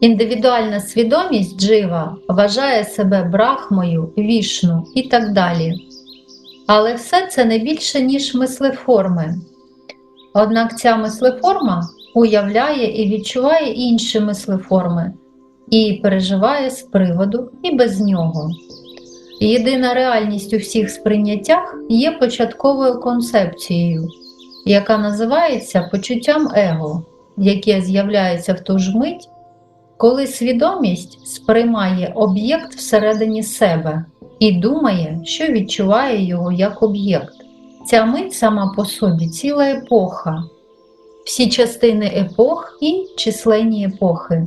Індивідуальна свідомість джива вважає себе брахмою, вішну і так далі. Але все це не більше, ніж мислеформи. Однак ця мислеформа уявляє і відчуває інші мислеформи і переживає з приводу і без нього. Єдина реальність у всіх сприйняттях є початковою концепцією, яка називається почуттям его, яке з'являється в ту ж мить, коли свідомість сприймає об'єкт всередині себе і думає, що відчуває його як об'єкт. Ця мить сама по собі ціла епоха, всі частини епох і численні епохи.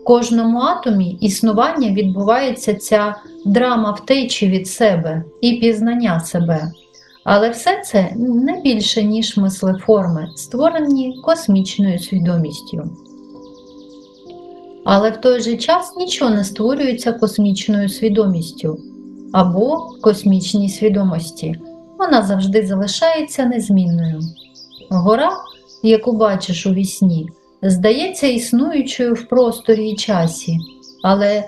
В кожному атомі існування відбувається ця драма втечі від себе і пізнання себе. Але все це не більше, ніж мислеформи, створені космічною свідомістю. Але в той же час нічого не створюється космічною свідомістю або космічній свідомості. Вона завжди залишається незмінною. Гора, яку бачиш у вісні, здається існуючою в просторі і часі, але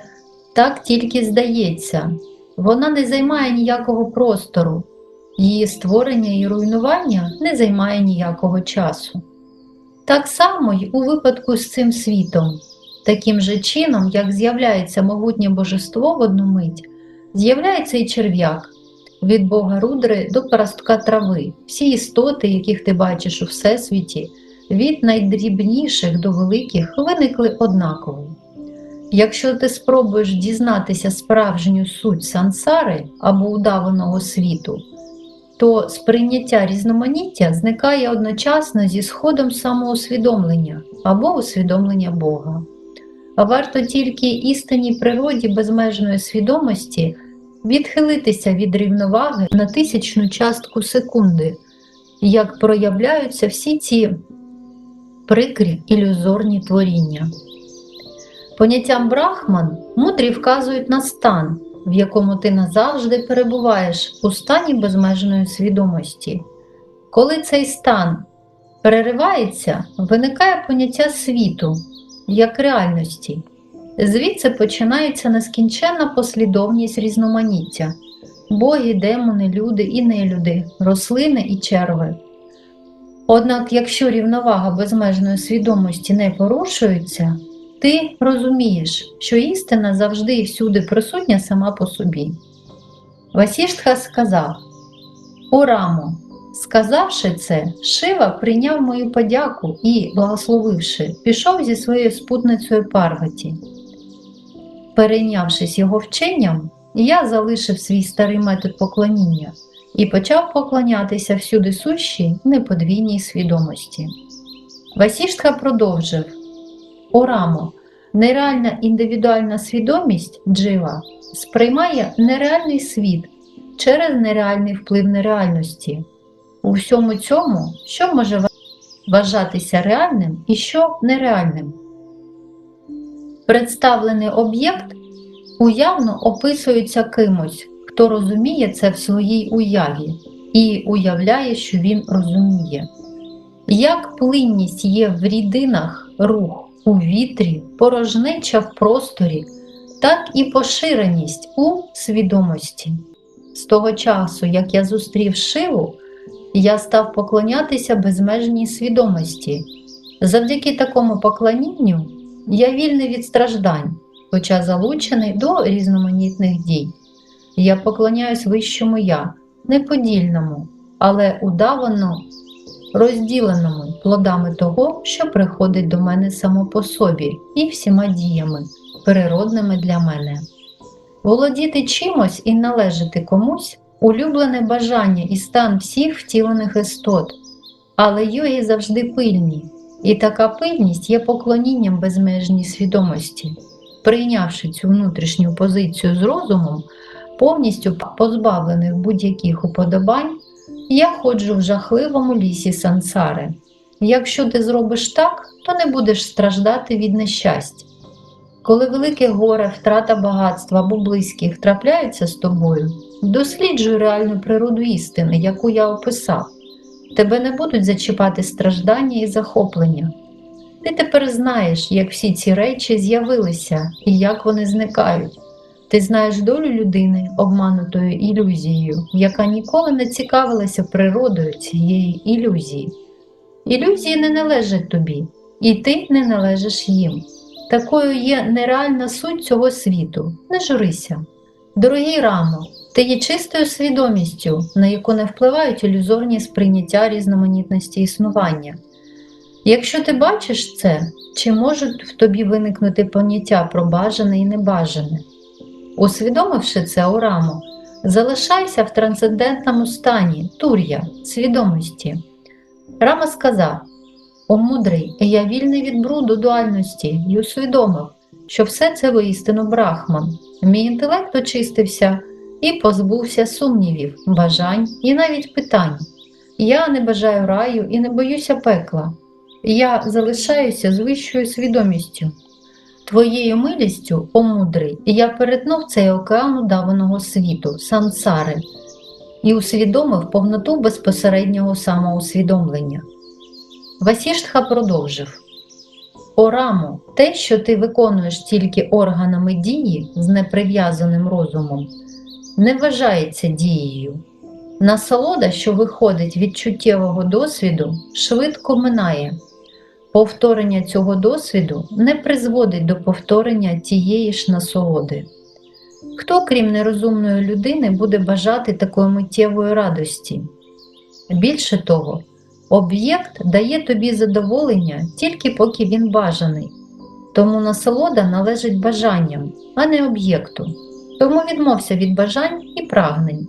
так тільки здається, вона не займає ніякого простору, її створення і руйнування не займає ніякого часу. Так само й у випадку з цим світом, таким же чином, як з'являється могутнє божество в одну мить, з'являється і черв'як. Від Бога рудри до парастка трави, всі істоти, яких ти бачиш у Всесвіті, від найдрібніших до великих, виникли однаково. Якщо ти спробуєш дізнатися справжню суть сансари або удаваного світу, то сприйняття різноманіття зникає одночасно зі сходом самоусвідомлення або усвідомлення Бога. Варто тільки істинній природі безмежної свідомості відхилитися від рівноваги на тисячну частку секунди, як проявляються всі ці прикрі ілюзорні творіння. Поняттям брахман мудрі вказують на стан, в якому ти назавжди перебуваєш у стані безмежної свідомості. Коли цей стан переривається, виникає поняття світу як реальності. Звідси починається нескінченна послідовність різноманіття боги, демони, люди і нелюди, рослини і черви. Однак, якщо рівновага безмежної свідомості не порушується, ти розумієш, що істина завжди і всюди присутня сама по собі. Васіштха сказав: Урамо, сказавши це, Шива прийняв мою подяку і, благословивши, пішов зі своєю спутницею Парваті. Перейнявшись його вченням, я залишив свій старий метод поклоніння і почав поклонятися всюди сущій неподвійній свідомості. Васіштха продовжив Урамо, нереальна індивідуальна свідомість джива сприймає нереальний світ через нереальний вплив нереальності. У всьому цьому, що може вважатися реальним і що нереальним. Представлений об'єкт уявно описується кимось, хто розуміє це в своїй уяві і уявляє, що він розуміє. Як плинність є в рідинах рух у вітрі, порожнеча в просторі, так і поширеність у свідомості. З того часу, як я зустрів Шиву, я став поклонятися безмежній свідомості. Завдяки такому поклонінню я вільний від страждань, хоча залучений до різноманітних дій. Я поклоняюсь вищому я, неподільному, але удавано розділеному плодами того, що приходить до мене само по собі, і всіма діями, природними для мене. Володіти чимось і належати комусь улюблене бажання і стан всіх втілених істот, але йої завжди пильні, і така пильність є поклонінням безмежній свідомості. Прийнявши цю внутрішню позицію з розумом, повністю позбавлених будь-яких уподобань, я ходжу в жахливому лісі сансари. Якщо ти зробиш так, то не будеш страждати від нещастя. Коли велике горе, втрата багатства або близьких трапляються з тобою, досліджуй реальну природу істини, яку я описав. Тебе не будуть зачіпати страждання і захоплення. Ти тепер знаєш, як всі ці речі з'явилися і як вони зникають. Ти знаєш долю людини, обманутою ілюзією, яка ніколи не цікавилася природою цієї ілюзії. Ілюзії не належать тобі, і ти не належиш їм. Такою є нереальна суть цього світу. Не журися. Дорогий рамо, ти є чистою свідомістю, на яку не впливають ілюзорні сприйняття різноманітності існування. Якщо ти бачиш це, чи можуть в тобі виникнути поняття про бажане і небажане? Усвідомивши це у раму, залишайся в трансцендентному стані, тур'я, свідомості. Рама сказав: О мудрий, я вільний від бруду дуальності і усвідомив, що все це воістину брахман. Мій інтелект очистився і позбувся сумнівів, бажань і навіть питань. Я не бажаю раю і не боюся пекла. Я залишаюся з вищою свідомістю. Твоєю милістю, о мудрий, я перетнув цей океан удаваного світу, сансари, і усвідомив повноту безпосереднього самоусвідомлення. Васіштха продовжив. О Рамо, те, що ти виконуєш тільки органами дії з неприв'язаним розумом, не вважається дією. Насолода, що виходить від чуттєвого досвіду, швидко минає. Повторення цього досвіду не призводить до повторення тієї ж насолоди. Хто, крім нерозумної людини, буде бажати такої миттєвої радості? Більше того, об'єкт дає тобі задоволення тільки поки він бажаний, тому насолода належить бажанням, а не об'єкту. Тому відмовся від бажань і прагнень.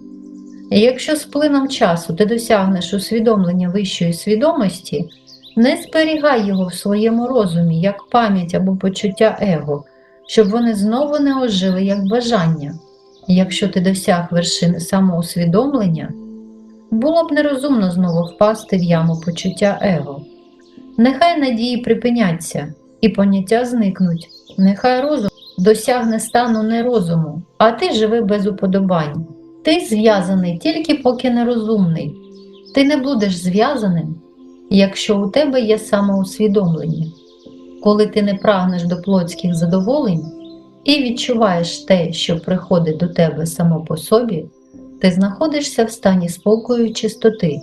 І якщо з плином часу ти досягнеш усвідомлення вищої свідомості, не зберігай його в своєму розумі як пам'ять або почуття его, щоб вони знову не ожили як бажання. Якщо ти досяг вершини самоусвідомлення, було б нерозумно знову впасти в яму почуття его. Нехай надії припиняться і поняття зникнуть, нехай розум досягне стану нерозуму, а ти живи без уподобань. Ти зв'язаний тільки поки нерозумний. Ти не будеш зв'язаним, якщо у тебе є самоусвідомлення. Коли ти не прагнеш до плотських задоволень і відчуваєш те, що приходить до тебе само по собі, ти знаходишся в стані спокою і чистоти,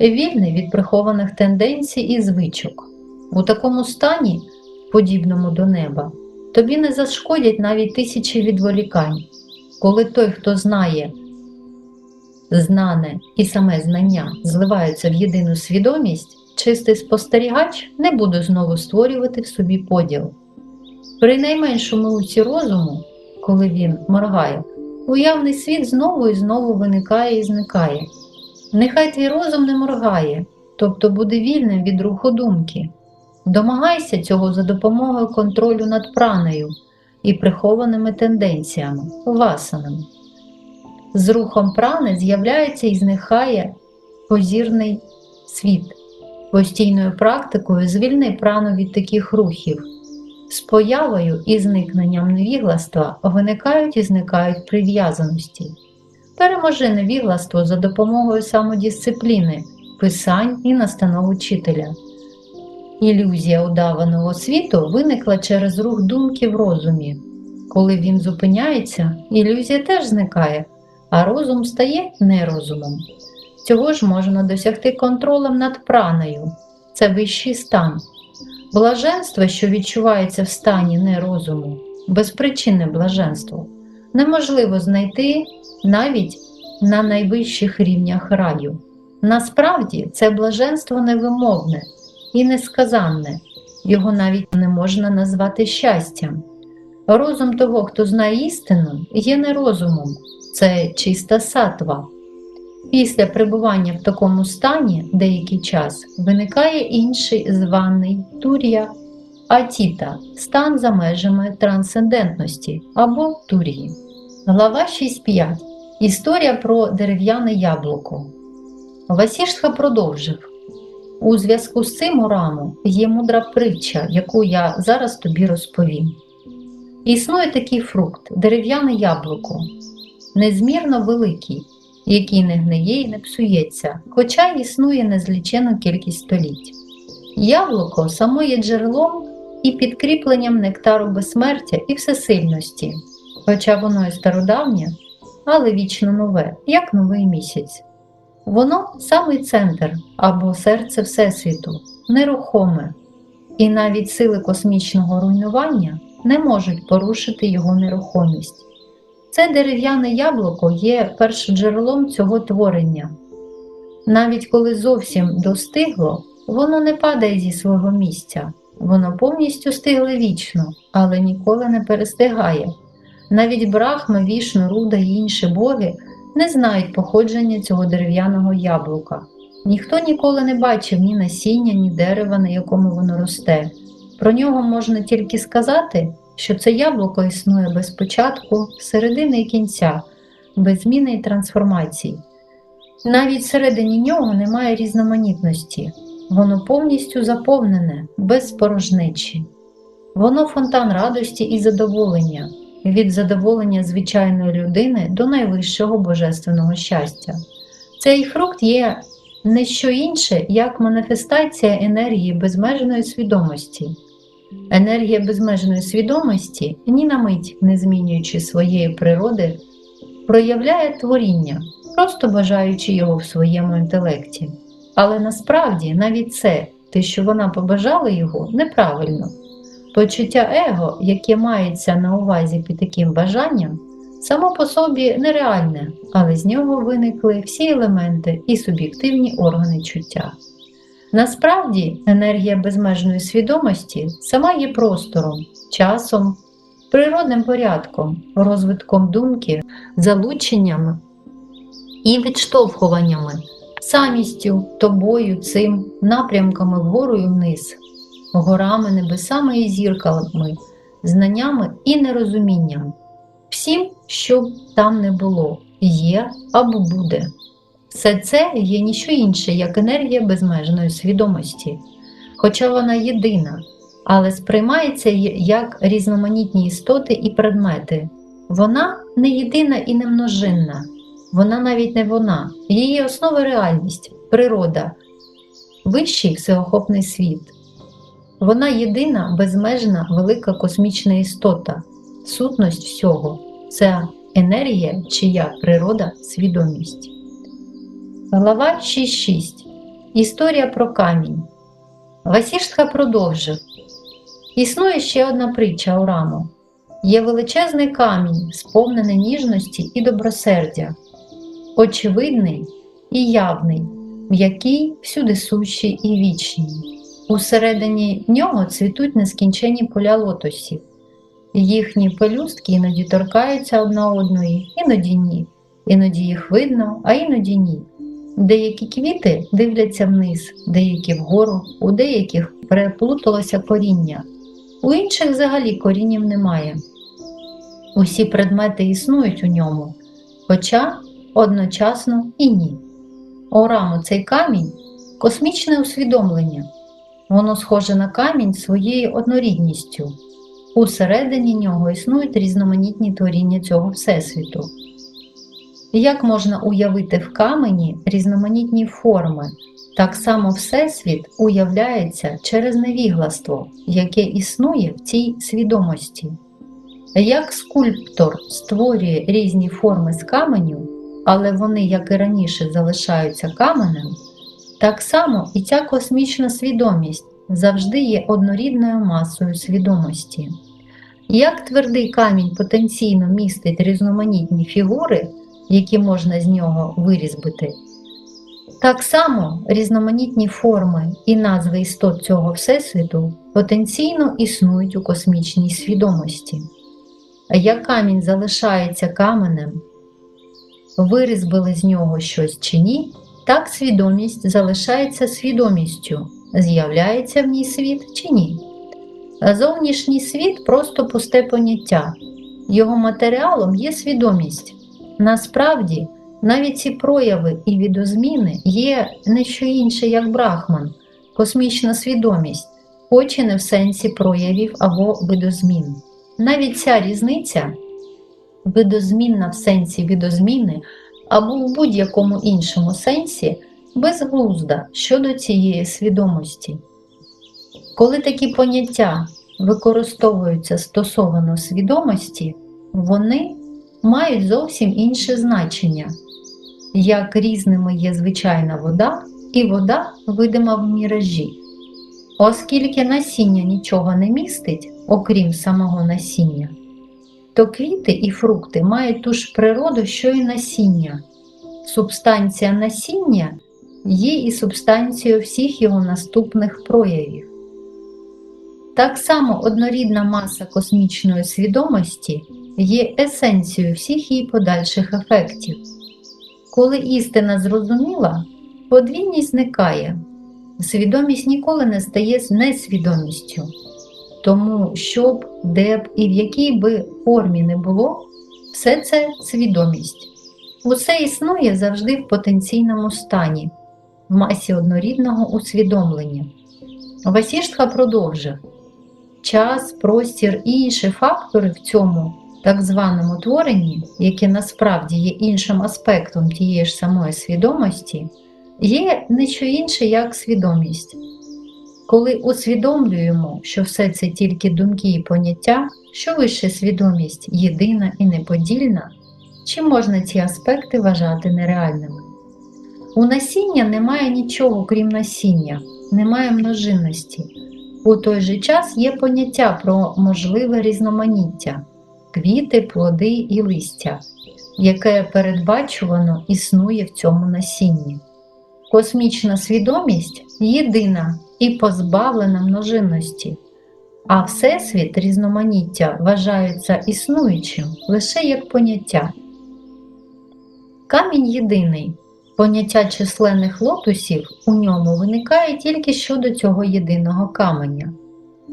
вільний від прихованих тенденцій і звичок. У такому стані, подібному до неба, тобі не зашкодять навіть тисячі відволікань, коли той, хто знає, знане і саме знання зливаються в єдину свідомість, чистий спостерігач не буде знову створювати в собі поділ. При найменшому уці розуму, коли він моргає, уявний світ знову і знову виникає і зникає. Нехай твій розум не моргає, тобто буде вільним від руху думки. Домагайся цього за допомогою контролю над пранею і прихованими тенденціями, васанами. З рухом прани з'являється і зникає позірний світ. Постійною практикою звільни прану від таких рухів. З появою і зникненням невігластва виникають і зникають прив'язаності. Переможи невігластво за допомогою самодисципліни, писань і настанов учителя. Ілюзія удаваного світу виникла через рух думки в розумі. Коли він зупиняється, ілюзія теж зникає, а розум стає нерозумом. Цього ж можна досягти контролем над праною. Це вищий стан. Блаженство, що відчувається в стані нерозуму, безпричинне блаженство, неможливо знайти навіть на найвищих рівнях раю. Насправді це блаженство невимовне і несказанне, його навіть не можна назвати щастям. Розум того, хто знає істину, є не розумом, це чиста сатва. Після перебування в такому стані деякий час виникає інший званий тур'я атіта стан за межами трансцендентності або тур'ї. Глава 6.5. Історія про дерев'яне яблуко. Васіштха продовжив. У зв'язку з цим ураму є мудра притча, яку я зараз тобі розповім. Існує такий фрукт дерев'яне яблуко, незмірно великий, який не гниє і не псується, хоча існує незлічену кількість століть. Яблуко само є джерелом і підкріпленням нектару безсмертя і всесильності, хоча воно і стародавнє, але вічно нове, як новий місяць. Воно самий центр або серце Всесвіту, нерухоме, і навіть сили космічного руйнування не можуть порушити його нерухомість. Це дерев'яне яблуко є першоджерелом цього творення. Навіть коли зовсім достигло, воно не падає зі свого місця, воно повністю стигле вічно, але ніколи не перестигає. Навіть Брахма, Вішну, Руда і інші боги не знають походження цього дерев'яного яблука. Ніхто ніколи не бачив ні насіння, ні дерева, на якому воно росте. Про нього можна тільки сказати, що це яблуко існує без початку, середини і кінця, без зміни і трансформації. Навіть всередині нього немає різноманітності, воно повністю заповнене, без порожнечі. Воно фонтан радості і задоволення, від задоволення звичайної людини до найвищого божественного щастя. Цей фрукт є не що інше, як маніфестація енергії безмежної свідомості. Енергія безмежної свідомості, ні на мить не змінюючи своєї природи, проявляє творіння, просто бажаючи його в своєму інтелекті. Але насправді навіть це, те, що вона побажала його, неправильно. Почуття его, яке мається на увазі під таким бажанням, само по собі нереальне, але з нього виникли всі елементи і суб'єктивні органи чуття. Насправді, енергія безмежної свідомості сама є простором, часом, природним порядком, розвитком думки, залученнями і відштовхуваннями, самістю, тобою, цим, напрямками вгору і вниз, горами, небесами і зірками, знаннями і нерозумінням, всім, що там не було, є або буде. Все це є ніщо інше, як енергія безмежної свідомості, хоча вона єдина, але сприймається як різноманітні істоти і предмети. Вона не єдина і не множинна, вона навіть не вона, її основа реальність, природа, вищий всеохопний світ. Вона єдина, безмежна, велика космічна істота, сутність всього, це енергія, чия природа, свідомість. Глава 6.6. Історія про камінь. Васіштха продовжив. Існує ще одна притча у. Є величезний камінь, сповнений ніжності і добросердя, очевидний і явний, м'який, всюди сущий і вічний. Усередині нього цвітуть нескінчені поля лотосів. Їхні пелюстки іноді торкаються одна одної, іноді ні. Іноді їх видно, а іноді ні. Деякі квіти дивляться вниз, деякі вгору, у деяких переплуталося коріння, у інших взагалі коріннів немає. Усі предмети існують у ньому, хоча одночасно і ні. Ораму цей камінь космічне усвідомлення. Воно схоже на камінь своєю однорідністю. Усередині нього існують різноманітні творіння цього Всесвіту. Як можна уявити в камені різноманітні форми, так само Всесвіт уявляється через невігластво, яке існує в цій свідомості. Як скульптор створює різні форми з каменю, але вони, як і раніше, залишаються каменем, так само і ця космічна свідомість завжди є однорідною масою свідомості. Як твердий камінь потенційно містить різноманітні фігури, які можна з нього вирізбити, так само різноманітні форми і назви істот цього Всесвіту потенційно існують у космічній свідомості. Як камінь залишається каменем, вирізбили з нього щось чи ні, так свідомість залишається свідомістю, з'являється в ній світ чи ні. Зовнішній світ просто пусте поняття, його матеріалом є свідомість. Насправді, навіть ці прояви і відозміни є не що інше, як брахман, космічна свідомість, хоч і не в сенсі проявів або видозмін. Навіть ця різниця, видозмінна в сенсі відозміни або в будь-якому іншому сенсі, безглузда щодо цієї свідомості. Коли такі поняття використовуються стосовно свідомості, вони мають зовсім інше значення, як різними є звичайна вода і вода видима в міражі. Оскільки насіння нічого не містить, окрім самого насіння, то квіти і фрукти мають ту ж природу, що й насіння. Субстанція насіння є і субстанцією всіх його наступних проявів. Так само однорідна маса космічної свідомості є есенцією всіх її подальших ефектів. Коли істина зрозуміла, подвійність зникає, свідомість ніколи не стає несвідомістю. Тому, що б, де б і в якій би формі не було, все це свідомість. Усе існує завжди в потенційному стані, в масі однорідного усвідомлення. Васіштха продовжив час, простір і інші фактори в цьому так званому творенні, яке насправді є іншим аспектом тієї ж самої свідомості, є не що інше, як свідомість. Коли усвідомлюємо, що все це тільки думки і поняття, що вище свідомість єдина і неподільна, чи можна ці аспекти вважати нереальними? У насіння немає нічого, крім насіння, немає множинності. У той же час є поняття про можливе різноманіття, квіти, плоди і листя, яке передбачувано існує в цьому насінні. Космічна свідомість єдина і позбавлена множинності, а Всесвіт різноманіття вважаються існуючим лише як поняття. Камінь єдиний. Поняття численних лотусів у ньому виникає тільки щодо цього єдиного каменя.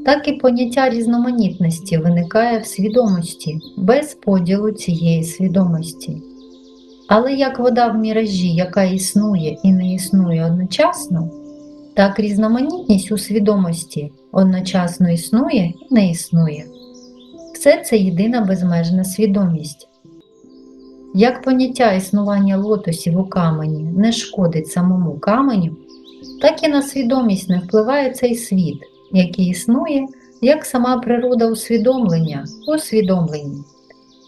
Так і поняття різноманітності виникає в свідомості без поділу цієї свідомості. Але як вода в міражі, яка існує і не існує одночасно, так різноманітність у свідомості одночасно існує і не існує. Все це єдина безмежна свідомість. Як поняття існування лотосів у камені не шкодить самому каменю, так і на свідомість не впливає цей світ, який існує як сама природа усвідомлення, усвідомлення.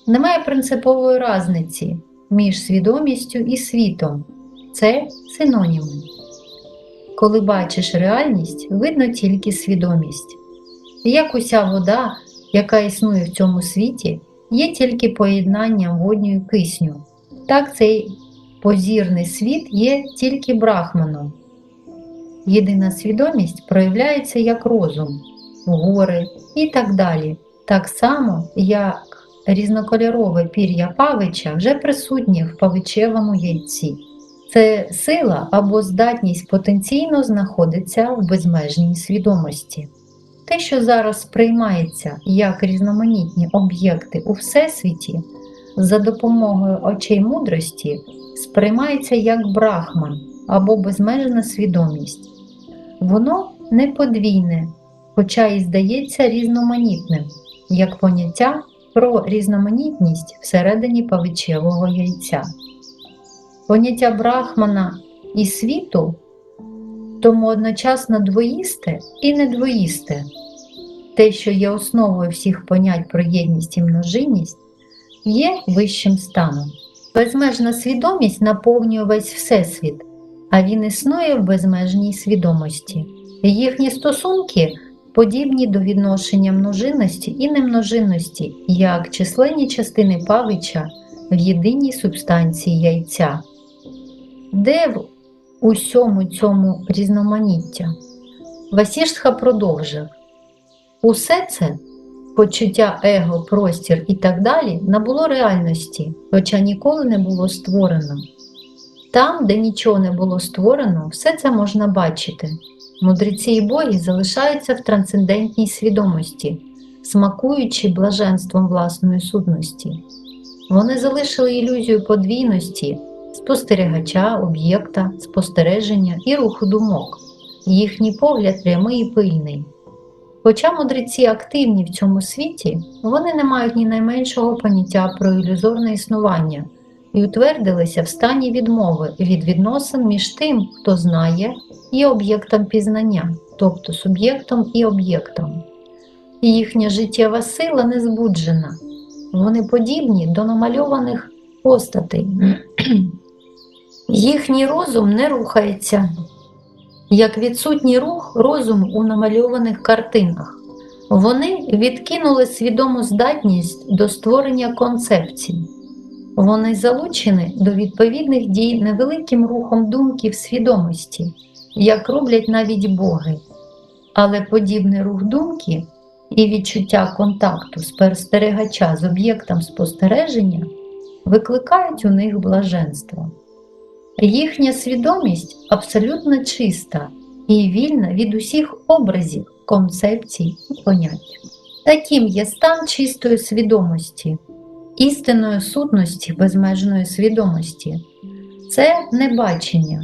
Немає принципової разниці між свідомістю і світом. Це синоніми. Коли бачиш реальність, видно тільки свідомість. Як уся вода, яка існує в цьому світі, є тільки поєднанням водню і кисню. Так цей позірний світ є тільки брахманом. Єдина свідомість проявляється як розум, гори і так далі, так само, як різнокольорове пір'я павича вже присутнє в павичевому яйці. Це сила або здатність потенційно знаходиться в безмежній свідомості. Те, що зараз сприймається як різноманітні об'єкти у Всесвіті, за допомогою очей мудрості сприймається як брахман або безмежна свідомість. Воно не подвійне, хоча і здається різноманітним, як поняття про різноманітність всередині павичевого яйця. Поняття брахмана і світу тому одночасно двоїсте і недвоїсте. Те, що є основою всіх понять про єдність і множинність, є вищим станом. Безмежна свідомість наповнює весь Всесвіт, а він існує в безмежній свідомості. Їхні стосунки подібні до відношення множинності і немножинності, як численні частини павича в єдиній субстанції яйця. Де в усьому цьому різноманіття? Васіштха продовжив усе це почуття его, простір і так далі набуло реальності, хоча ніколи не було створено. Там, де нічого не було створено, все це можна бачити. Мудреці і боги залишаються в трансцендентній свідомості, смакуючи блаженством власної сутності. Вони залишили ілюзію подвійності, спостерігача, об'єкта, спостереження і руху думок. Їхній погляд прямий і пильний. Хоча мудреці активні в цьому світі, вони не мають ні найменшого поняття про ілюзорне існування і утвердилися в стані відмови від відносин між тим, хто знає, і об'єктом пізнання. тобто суб'єктом і об'єктом. Їхня життєва сила не збуджена, вони подібні до намальованих постатей. Їхній розум не рухається, як відсутній рух розум у намальованих картинах. Вони відкинули свідому здатність до створення концепцій. Вони залучені до відповідних дій невеликим рухом думки в свідомості, як роблять навіть боги. Але подібний рух думки і відчуття контакту спостерігача з об'єктом спостереження викликають у них блаженство. Їхня свідомість абсолютно чиста і вільна від усіх образів, концепцій і понять. Таким є стан чистої свідомості, істинної сутності безмежної свідомості. Це небачення,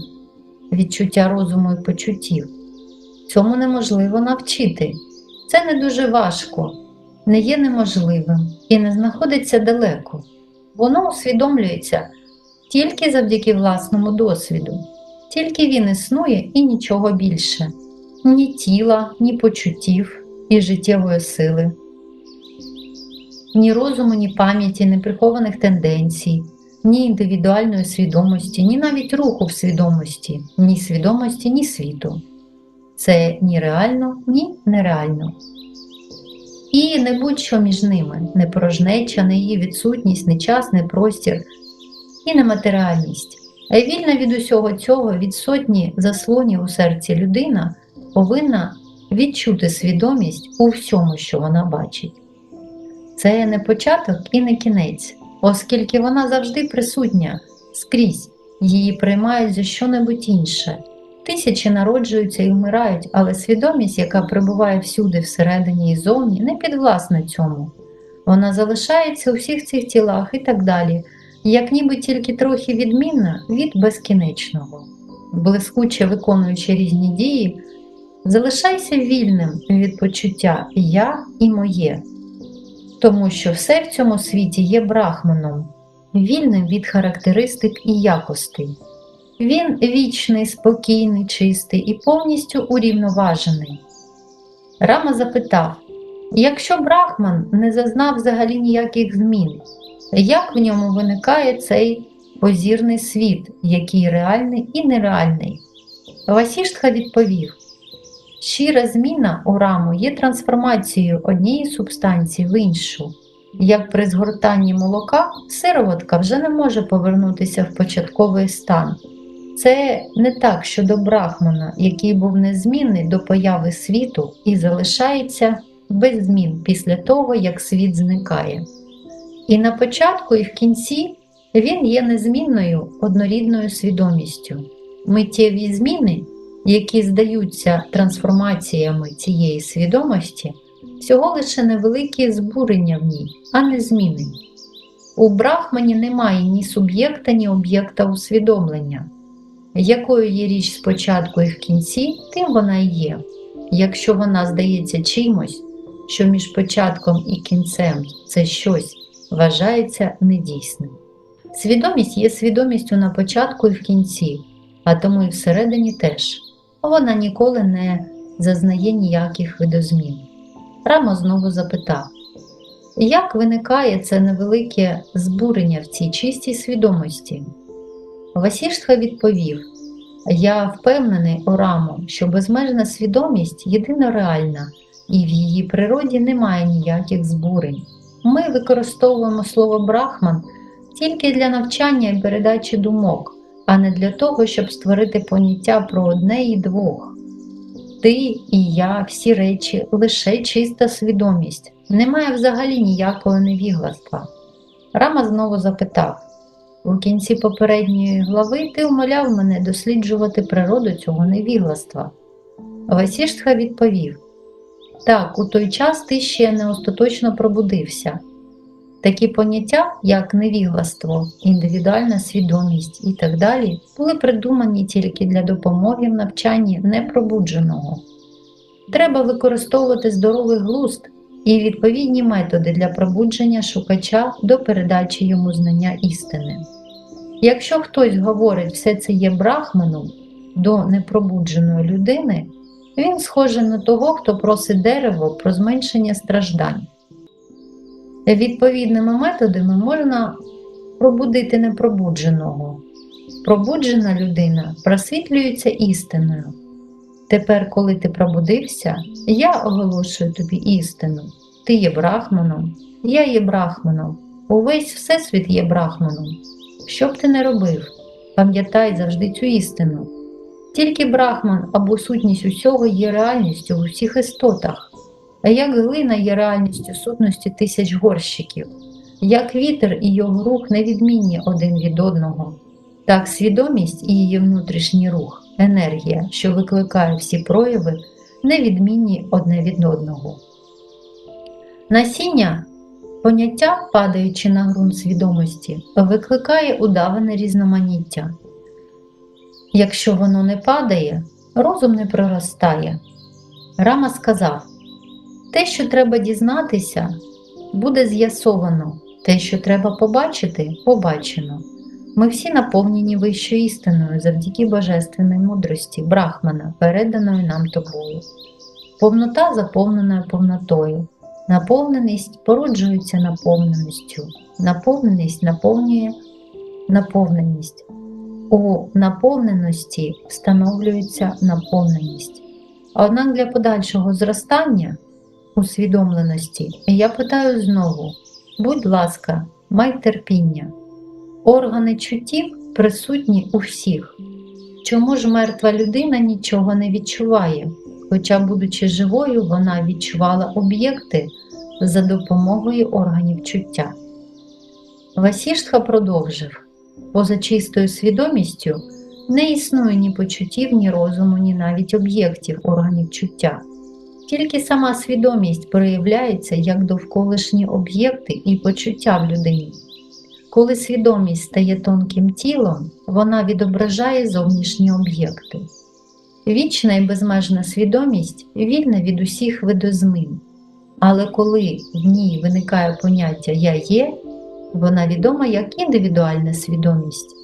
відчуття розуму і почуттів. Цьому неможливо навчити. Це не дуже важко, не є неможливим і не знаходиться далеко. Воно усвідомлюється тільки завдяки власному досвіду, тільки він існує і нічого більше, ні тіла, ні почуттів і життєвої сили, ні розуму, ні пам'яті, ні прихованих тенденцій, ні індивідуальної свідомості, ні навіть руху в свідомості, ні свідомості, ні світу. Це ні реально, ні нереально. І не будь-що між ними, не порожнеча, не її відсутність, не час, не простір і нематеріальність. Вільна від усього цього, від сотні заслонів у серці людина повинна відчути свідомість у всьому, що вона бачить. Це не початок і не кінець, оскільки вона завжди присутня скрізь, її приймають за що-небудь інше. Тисячі народжуються і вмирають, але свідомість, яка перебуває всюди всередині і зовні, не підвласна цьому. Вона залишається у всіх цих тілах і так далі, як ніби тільки трохи відмінна від безкінечного. Блискуче виконуючи різні дії, залишайся вільним від почуття я і моє, тому що все в цьому світі є брахманом, вільним від характеристик і якостей. Він вічний, спокійний, чистий і повністю урівноважений. Рама запитав: якщо Брахман не зазнав взагалі ніяких змін, як в ньому виникає цей позірний світ, який реальний і нереальний? Васіштха відповів: щира зміна у раму є трансформацією однієї субстанції в іншу. Як при згортанні молока, сироватка вже не може повернутися в початковий стан. Це не так щодо Брахмана, який був незмінний до появи світу і залишається без змін після того, як світ зникає. І на початку, і в кінці він є незмінною однорідною свідомістю. Миттєві зміни, які здаються трансформаціями цієї свідомості, всього лише невеликі збурення в ній, а не зміни. У Брахмані немає ні суб'єкта, ні об'єкта усвідомлення якою є річ спочатку і в кінці, тим вона і є. Якщо вона здається чимось, що між початком і кінцем це щось вважається недійсним. Свідомість є свідомістю на початку і в кінці, а тому і всередині теж. Вона ніколи не зазнає ніяких видозмін. Рамо знову запитав, як виникає це невелике збурення в цій чистій свідомості? Васіштха відповів: Я впевнений, Орамо, що безмежна свідомість єдино реальна, і в її природі немає ніяких збурень. Ми використовуємо слово брахман тільки для навчання і передачі думок, а не для того, щоб створити поняття про одне і двох. Ти і я, всі речі, лише чиста свідомість, немає взагалі ніякого невігластва. Рама знову запитав. У кінці попередньої глави ти умоляв мене досліджувати природу цього невігластва. Васіштха відповів: Так, у той час ти ще не остаточно пробудився. Такі поняття, як невігластво, індивідуальна свідомість і так далі, були придумані тільки для допомоги в навчанні непробудженого. Треба використовувати здоровий глузд і відповідні методи для пробудження шукача до передачі йому знання істини. Якщо хтось говорить, все це є брахманом до непробудженої людини, Він схожий на того, хто просить дерево про зменшення страждань. Відповідними методами можна пробудити непробудженого. Пробуджена людина просвітлюється істиною. Тепер, коли ти пробудився, я оголошую тобі істину. Ти є брахманом, я є брахманом, увесь Всесвіт є брахманом. Що б ти не робив, пам'ятай завжди цю істину. Тільки брахман або сутність усього є реальністю в усіх істотах, а як глина є реальністю сутності тисяч горщиків, як вітер і його рух невідмінні один від одного, так свідомість і її внутрішній рух, енергія, що викликає всі прояви, невідмінні одне від одного. Насіння поняття, падаючи на ґрунт свідомості, викликає удаване різноманіття. Якщо воно не падає, розум не проростає. Рама сказав: те, що треба дізнатися, буде з'ясовано, те, що треба побачити, побачено. Ми всі наповнені вищою істиною завдяки божественної мудрості, брахмана, переданої нам тобою. Повнота заповненою повнотою. Наповненість породжується наповненістю, наповненість наповнює наповненість. У наповненості встановлюється наповненість. Однак для подальшого зростання усвідомленості я питаю знову: будь ласка, май терпіння. Органи чуттів присутні у всіх. Чому ж мертва людина нічого не відчуває? Хоча, будучи живою, вона відчувала об'єкти за допомогою органів чуття. Васіштха продовжив поза чистою свідомістю не існує ні почуттів, ні розуму, ні навіть об'єктів органів чуття. Тільки сама свідомість проявляється як довколишні об'єкти і почуття в людині. Коли свідомість стає тонким тілом, вона відображає зовнішні об'єкти. Вічна і безмежна свідомість вільна від усіх видозмин, але коли в ній виникає поняття Я є, вона відома як індивідуальна свідомість.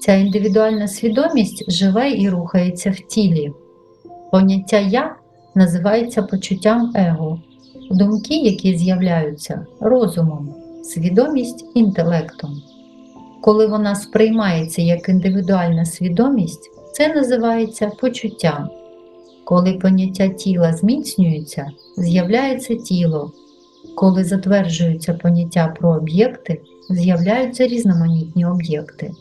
Ця індивідуальна свідомість живе і рухається в тілі. Поняття Я називається почуттям его, думки, які з'являються розумом, свідомість інтелектом. Коли вона сприймається як індивідуальна свідомість, це називається почуттям. Коли поняття тіла зміцнюється, з'являється тіло. Коли затверджуються поняття про об'єкти, з'являються різноманітні об'єкти.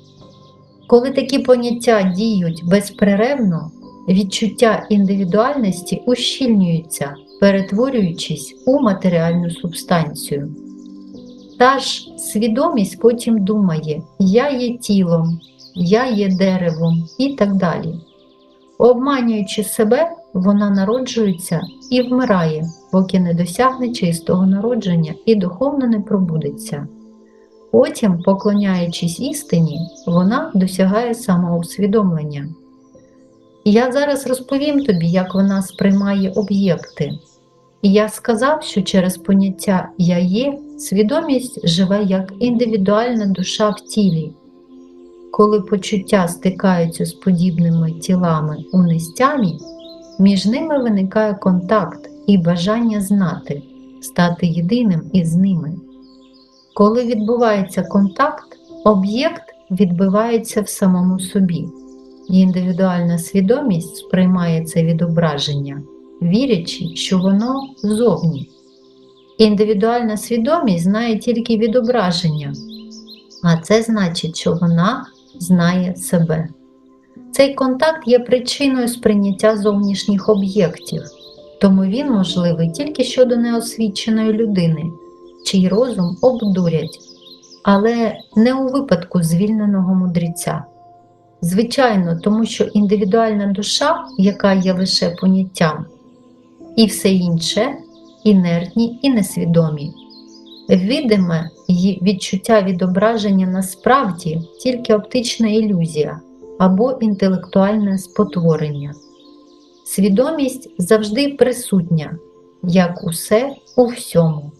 Коли такі поняття діють безперервно, відчуття індивідуальності ущільнюються, перетворюючись у матеріальну субстанцію. Та ж свідомість потім думає, я є тілом, я є деревом і так далі. Обманюючи себе, вона народжується і вмирає, поки не досягне чистого народження і духовно не пробудеться. Потім, поклоняючись істині, вона досягає самоусвідомлення. Я зараз розповім тобі, як вона сприймає об'єкти. І я сказав, що через поняття Я є свідомість живе як індивідуальна душа в тілі. Коли почуття стикаються з подібними тілами у нестямі, між ними виникає контакт і бажання знати, стати єдиним із ними. Коли відбувається контакт, об'єкт відбивається в самому собі, індивідуальна свідомість сприймає це відображення, вірячи, що воно зовні. Індивідуальна свідомість знає тільки відображення, а це значить, що вона знає себе. Цей контакт є причиною сприйняття зовнішніх об'єктів, тому він можливий тільки щодо неосвіченої людини, чий розум обдурять, але не у випадку звільненого мудреця. Звичайно, тому що індивідуальна душа, яка є лише поняттям, і все інше інертні і несвідомі. Видиме її відчуття відображення насправді тільки оптична ілюзія або інтелектуальне спотворення. Свідомість завжди присутня, як усе у всьому.